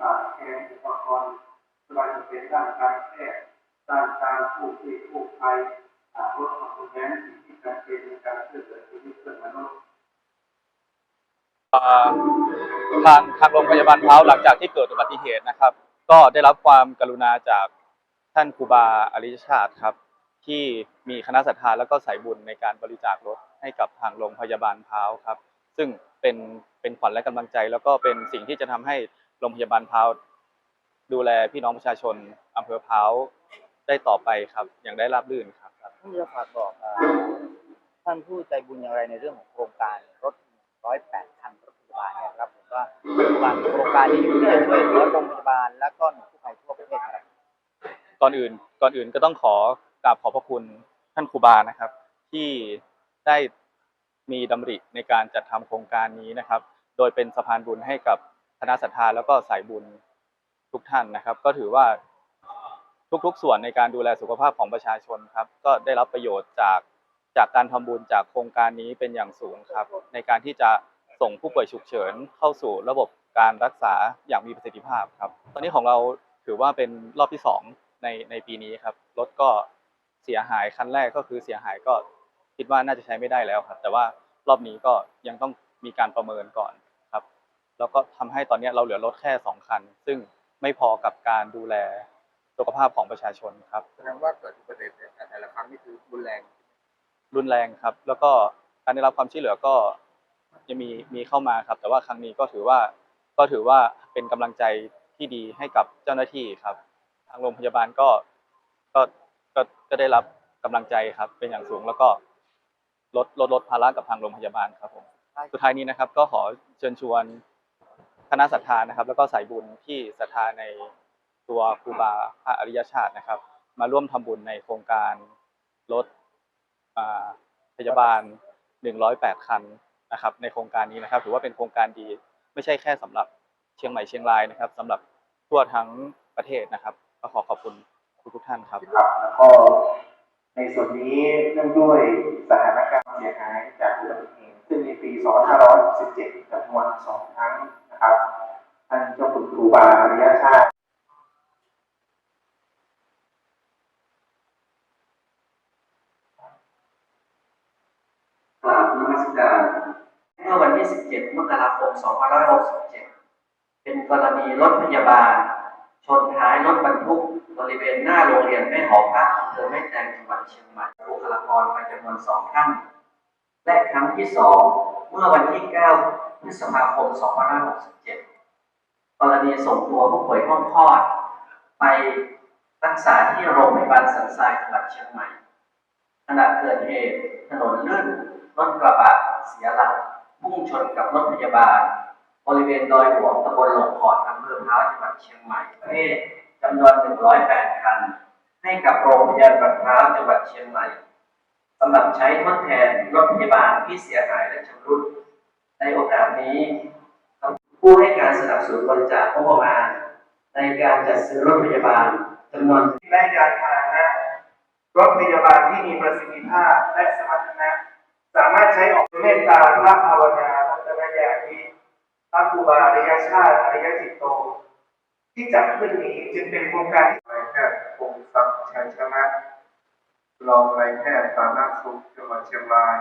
ขาดแคลนอุปกรณ์ไม่ว่าจะเป็นด้านการแพทย์ด้านการผู้ชีพผู้ภัยรถของคุณแม่สิ่งที่จำเป็นในการช่วยเหลือชีวิตเพื่อนมนุษย์ทางทางโรงพยาบาลเท้าหลังจากที่เกิดอุบัติเหตุนะครับ ก็ได้รับความกรุณาจากท่านครูบาอริชาติครับ ที่มีคณะศรัทธาแล้วก็สายบุญในการบริจาครถให้กับทางโรงพยาบาลเท้าครับ ซึ่งเป็นเป็นขวัญและกำลังใจ แล้วก็เป็นสิ่งที่จะทำให้ โรงพยาบาลเท้าดูแลพี่น้องประชาชนอำเภอเท้าได้ต่อไปครับ อย่างได้ราบรื่นครับท่านจะฝากบอกเอ่อท่านผู้ใจบุญอย่างไรในเรื่องของโครงการรถ 108 คันรถพยาบาลเนี่ยครับผมว่าปัจจุบันโครงการนี้เพื่อช่วยเหลือโรงพยาบาลและก็หน่วยกู้ภัยทั่วประเทศครับ ก่อนอื่นก่อนอื่นก็ต้องขอกราบขอบพระคุณท่านครูบานะครับ ที่ได้มีดำริในการจัดทำโครงการนี้นะครับ โดยเป็นสะพานบุญให้กับ คณะศรัทธาแล้วก็สายบุญทุกท่านนะครับ ก็ถือว่าทุกๆ ส่วนในการดูแลสุขภาพของประชาชนครับ ก็ได้รับประโยชน์จากจากการทำบุญจากโครงการนี้เป็นอย่างสูงครับ ในการที่จะส่งผู้ป่วยฉุกเฉินเข้าสู่ระบบการรักษาอย่างมีประสิทธิภาพครับ ตอนนี้ของเราถือว่าเป็นรอบที่สองในในปีนี้ครับรถก็เสียหายคันแรกก็คือเสียหายก็คิดว่าน่าจะใช้ไม่ได้แล้วครับ แต่ว่ารอบนี้ก็ยังต้องมีการประเมินก่อน แล้วก็ทำให้ตอนนี้เราเหลือรถแค่สองคัน ซึ่งไม่พอกับการดูแลสุขภาพของประชาชนครับแสดงว่าเกิดอุบัติเหตุเนี่ยแต่ละครั้งนี่คือรุนแรง รุนแรงครับ แล้วก็การได้รับความช่วยเหลือก็ยังมีมีเข้ามาครับ แต่ว่าครั้งนี้ก็ถือว่าก็ถือว่าเป็นกำลังใจที่ดีให้กับเจ้าหน้าที่ครับ ทางโรงพยาบาลก็ก็ก็ก็ได้รับกำลังใจครับ เป็นอย่างสูงแล้วก็ลดลดลดภาระกับทางโรงพยาบาลครับผมสุดท้ายนี้นะครับ ก็ขอเชิญชวน คณะศรัทธานะครับ แล้วก็สายบุญที่ศรัทธาในตัวครูบาพระอริยชาตินะครับ มาร่วมทำบุญในโครงการรถพยาบาล 108 คันนะครับ ในโครงการนี้นะครับ ถือว่าเป็นโครงการดีไม่ใช่แค่สำหรับเชียงใหม่เชียงรายนะครับสำหรับทั่วทั้งประเทศนะครับ ก็ขอขอบคุณทุกทุกท่านครับแล้วก็ในส่วนนี้เนื่องด้วยสถานการณ์เสียหายจากอุบัติเหตุซึ่งในปี 2567จำนวนสองครั้ง ท่านเจ้าคุณครูบาอริยชาติกราบนมัสการเมื่อวันที่ 17 มกราคม 2567 เป็นกรณีรถพยาบาล ชนท้ายรถบรรทุกบริเวณหน้าโรงเรียนแม่หอพระอำเภอแม่แตงจังหวัดเชียงใหม่บุคลากรไปจำนวนสองท่าน และครั้งที่สองเมื่อวันที่ 9 พฤษภาคม 2567 กรณีส่งตัวผู้ป่วยห้องคลอด ไปรักษาที่โรงพยาบาลสันทรายจังหวัดเชียงใหม่ขณะเกิดเหตุถนนลื่นรถกระบะเสียหลักพุ่งชนกับรถพยาบาล บริเวณดอยหลวงตำบลหลงขอดอำเภอพร้าวจังหวัดเชียงใหม่ประเภทจำนวน 108 คัน ให้กับโรงพยาบาลพร้าวจังหวัดเชียงใหม่สำหรับใช้ทดแทนรถพยาบาลที่เสียหายและชำรุด ในโอกาสนี้ ผู้ให้การสนับสนุนบริจาคงบประมาณ ในการจัดซื้อรถพยาบาลจำนวนและยานพาหนะรถพยาบาลที่มีประสิทธิภาพและสมรรถนะ สามารถใช้ออกเมตตาพระภาวนาพัฒนญาณิพระครูบาอริยชาติอริยจิตโต ที่จัดขึ้นนี้จึงเป็นโครงการที่นายแพทย์พงศักดิ์ชัยชนะรองนายแพทย์สาธารณสุขจังหวัดเชียงราย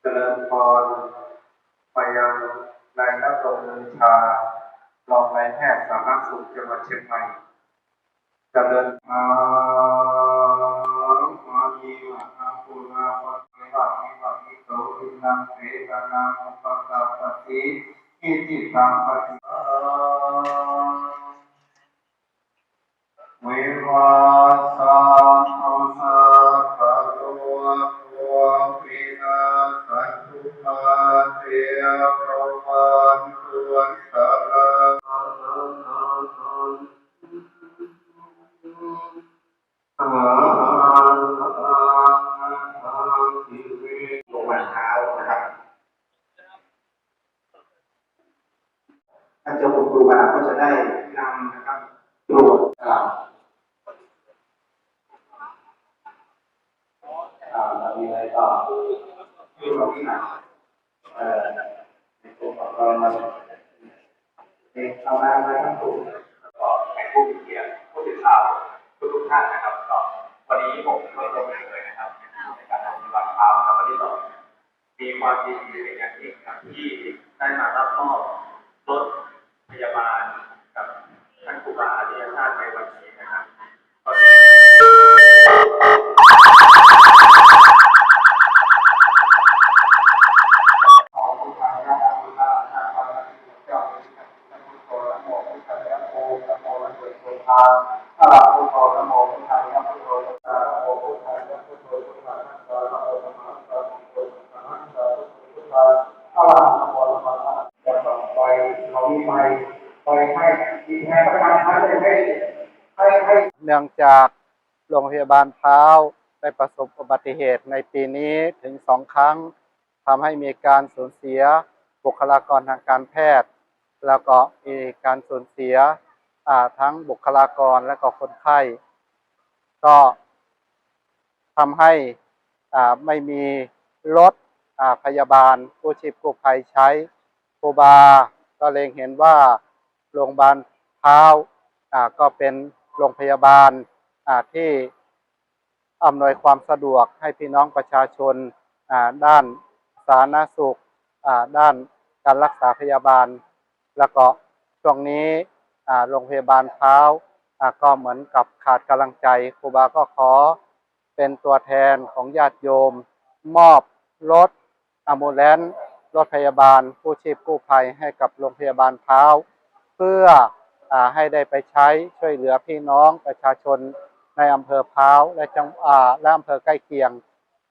เจริญพรไปยัง นายนักรงเนินชารองนายแพทย์สาธารณสุขจังหวัดเชียงใหม่จเจริญมามาดีมาอาภูนาปัสสาวะมิวะมิโตอินังเสตนามุปตตาปฏิอิจิตังปฏิเวิวา เราที่ไหนเอ่อเรามันเอามาทั้งถุงแล้วก็ให้ผู้มีเกียรติผู้สื่อข่าวทุกๆท่านนะครับก็วันนี้ผมไม่ได้เลยนะครับในการทำปฏิบัติธรรมและปฏิบัติมีความยินดีเป็นอย่างยิ่งครับที่ได้มารับมอบรถพยาบาลกับท่านครูบาอาจารย์ชาติในวันนี้นะครับก็ ของผู้ชายนะผู้ชายนะพระเจ้าเป็นพุทโธนะโมพุทธายะโมนะโมนะโมพุทธาอะระพุทโธนะโมพุทธายะพุทโธนะโมพุทธายะพุทโธพุทธานะโมนะโมนะโมนะโมพุทธานะโมพุทธาอะระนะโมนะโมนะโมจะต่อไปเขามีไปไปให้อีกแห่งประการชั้นให้ให้ให้ เนื่องจากโรงพยาบาลเท้าได้ประสบอุบัติเหตุในปีนี้ถึงสองครั้งทำให้มีการสูญเสียบุคลากรทางการแพทย์ แล้วก็มีการสูญเสียทั้งบุคลากรและก็คนไข้ ก็ทำให้ไม่มีรถพยาบาลกู้ชีพกู้ภัยใช้ครูบา ก็เล็งเห็นว่าโรงพยาบาล เท้าอ่าก็เป็นโรงพยาบาลอ่าที่อำนวยความสะดวกให้พี่น้องประชาชนอ่าด้านสาธารณสุขอ่าด้านการรักษาพยาบาล แล้วก็ช่วงนี้อ่าโรงพยาบาลเท้าอ่าก็เหมือนกับขาดกำลังใจครูบาก็ขอเป็นตัวแทนของญาติโยม มอบรถอะมูแลนซ์รถพยาบาลกู้ชีพกู้ภัยให้กับโรงพยาบาลเท้า เพื่อ ให้ได้ไปใช้ช่วยเหลือพี่น้องประชาชนในอำเภอพร้าวและจังอ่าและอำเภอใกล้เคียง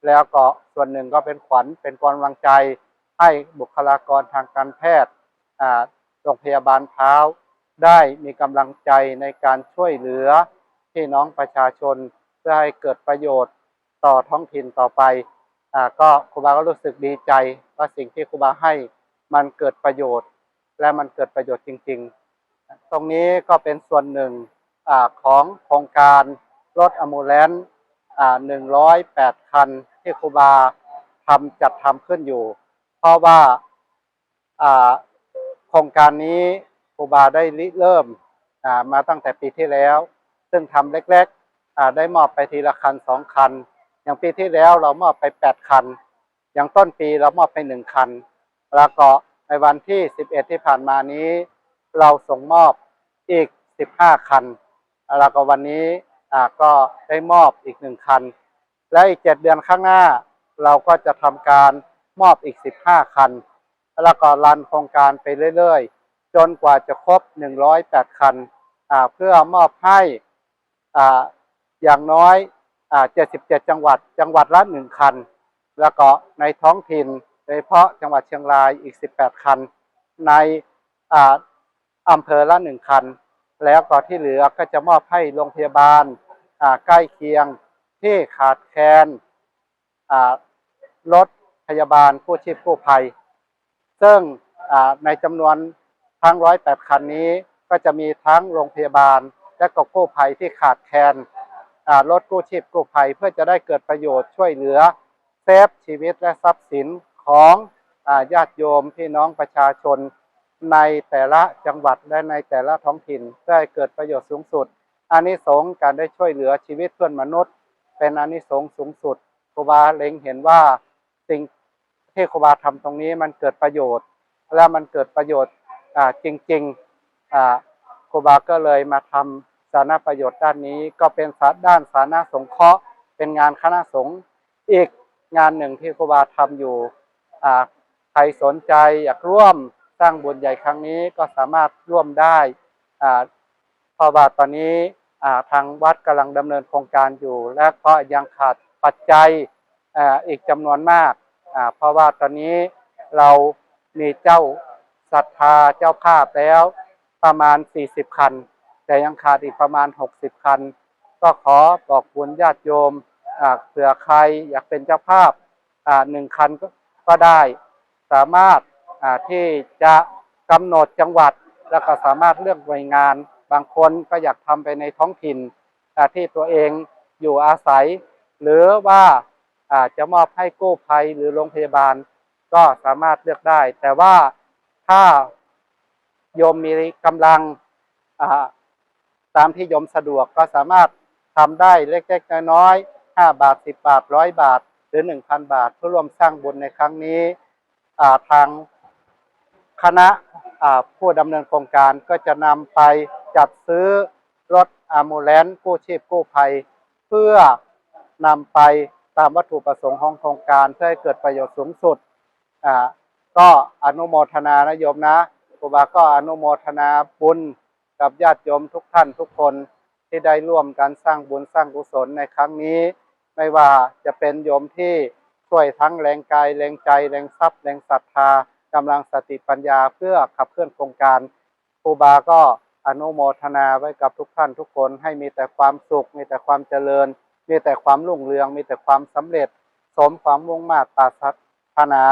แล้วก็ส่วนหนึ่งก็เป็นขวัญเป็นกำลังใจ ให้บุคลากรทางการแพทย์อ่าโรงพยาบาลพร้าวได้มีกำลังใจในการช่วยเหลือพี่น้องประชาชนเพื่อให้เกิดประโยชน์ต่อท้องถิ่นต่อไปอ่าก็ครูบาก็รู้สึกดีใจว่าสิ่งที่ครูบาให้มันเกิดประโยชน์ และมันเกิดประโยชน์จริง ๆ ตรงนี้ก็เป็นส่วนหนึ่งอของโครงการรถอะมูแลนซ์หนึ่งร้อยแปดคันที่ครูบาทำจัดทำขึ้นอยู่ เพราะว่าโครงการนี้ครูบาได้ริเริ่มมาตั้งแต่ปีที่แล้ว ซึ่งทำเล็กๆได้มอบไปทีละคันสองคัน อย่างปีที่แล้วเรามอบไปแปดคัน อย่างต้นปีเรามอบไปหนึ่งคัน แล้วก็ในวันที่11ที่ผ่านมานี้ เราส่งมอบอีก 15 คัน แล้วก็วันนี้อ่าก็ได้มอบอีกหนึ่งคัน และอีก 7 เดือนข้างหน้า เราก็จะทำการมอบอีก 15 คัน แล้วก็รันโครงการไปเรื่อยๆ จนกว่าจะครบ 108 คันอ่าเพื่อมอบให้อ่าอย่างน้อยอ่า77 จังหวัด จังหวัดละหนึ่งคัน แล้วก็ในท้องถิ่นโดยเฉพาะจังหวัดเชียงรายอีก 18 คัน ใน อำเภอละหนึ่งคัน แล้วก็ที่เหลือก็จะมอบให้โรงพยาบาลใกล้เคียงที่ขาดแคลนรถพยาบาลผู้ชีพกู้ภัย ซึ่งในจำนวนทั้ง108คันนี้ก็จะมีทั้งโรงพยาบาล และก็กู้ภัยที่ขาดแคลนรถกู้ชีพกู้ภัยเพื่อจะได้เกิดประโยชน์ช่วยเหลือเซฟชีวิตและทรัพย์สินของอญาติโยมพี่น้องประชาชน ในแต่ละจังหวัดและในแต่ละท้องถิ่นเพื่อให้เกิดประโยชน์สูงสุดอานิสงส์การได้ช่วยเหลือชีวิตเพื่อนมนุษย์ เป็นอานิสงส์สูงสุดครูบาเล็งเห็นว่าสิ่งที่ครูบาทำตรงนี้มันเกิดประโยชน์ และมันเกิดประโยชน์จริงๆครูบาก็เลยมาทำสาธารณประโยชน์ด้านนี้ ก็เป็นสาด้านสาธารณสงเคราะห์ เป็นงานคณะสงฆ์อีกงานหนึ่งที่ครูบาทำอยู่ใครสนใจอยากร่วม สร้างบุญใหญ่ครั้งนี้ก็สามารถร่วมได้อ่าเพราะว่าตอนนี้ทางวัดกำลังดำเนินโครงการอยู่ และก็ยังขาดปัจจัยอ,อีกจำนวนมาก เพราะว่าตอนนี้เรามีเจ้าศรัทธาเจ้าภาพแล้วประมาณ 40 คัน แต่ยังขาดอีกประมาณ 60 คัน ก็ขอบอกบุญญาติโยมเผื่อใครอยากเป็นเจ้าภาพหนึ่งคันก็ได้ สามารถ ที่จะกำหนดจังหวัดแล้วก็สามารถเลือกหน่วยงาน บางคนก็อยากทำไปในท้องถิ่นที่ตัวเองอยู่อาศัย หรือว่าอาจะมอบให้กู้ภัยหรือโรงพยาบาลก็สามารถเลือกได้ แต่ว่าถ้าโยมมีกำลังตามที่โยมสะดวกก็สามารถทำได้เล็กๆน้อยๆห้าบาทสิบบาทร้อยบาท หรือหนึ่งพันบาท เพื่อร่วมสร้างบุญในครั้งนี้ทาง คณะผู้ดำเนินโครงการก็จะนำไปจัดซื้อรถอามูเลนกู้ชีพกู้ภัย เพื่อนำไปตามวัตถุประสงค์ของโครงการเพื่อให้เกิดประโยชน์สูงสุด ก็อนุโมทนานะโยมนะครูบาก็อนุโมทนาบุญกับญาติโยมทุกท่านทุกคนที่ได้ร่วมกันสร้างบุญสร้างกุศลในครั้งนี้ ไม่ว่าจะเป็นโยมที่ช่วยทั้งแรงกายแรงใจแรงทรัพย์แรงศรัทธา กำลังสติปัญญาเพื่อขับเคลื่อนโครงการครูบาก็อนุโมทนาไว้กับทุกท่านทุกคนให้มีแต่ความสุข มีแต่ความเจริญ มีแต่ความรุ่งเรือง มีแต่ความสำเร็จ สมความมุ่งมา่ปรารถนา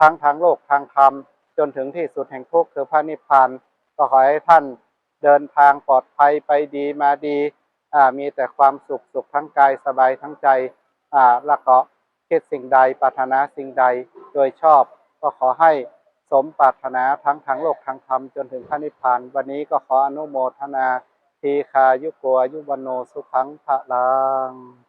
ทั้งทางโลกทางธรรม จนถึงที่สุดแห่งทุกข์คือพระนิพพานก็ขอให้ท่านเดินทางปลอดภัยไปดีมาดีมีแต่ความสุขสุขทั้งกายสบายทั้งใจแล้วก็คิดสิ่งใดปรารถนาสิ่งใดโดยชอบ ก็ขอให้ สมปรารถนาทั้งทางโลกทางธรรมจนถึงพระนิพพานวันนี้ก็ขออนุโมทนาทีคายุโกอายุวันโนสุขังพระลัง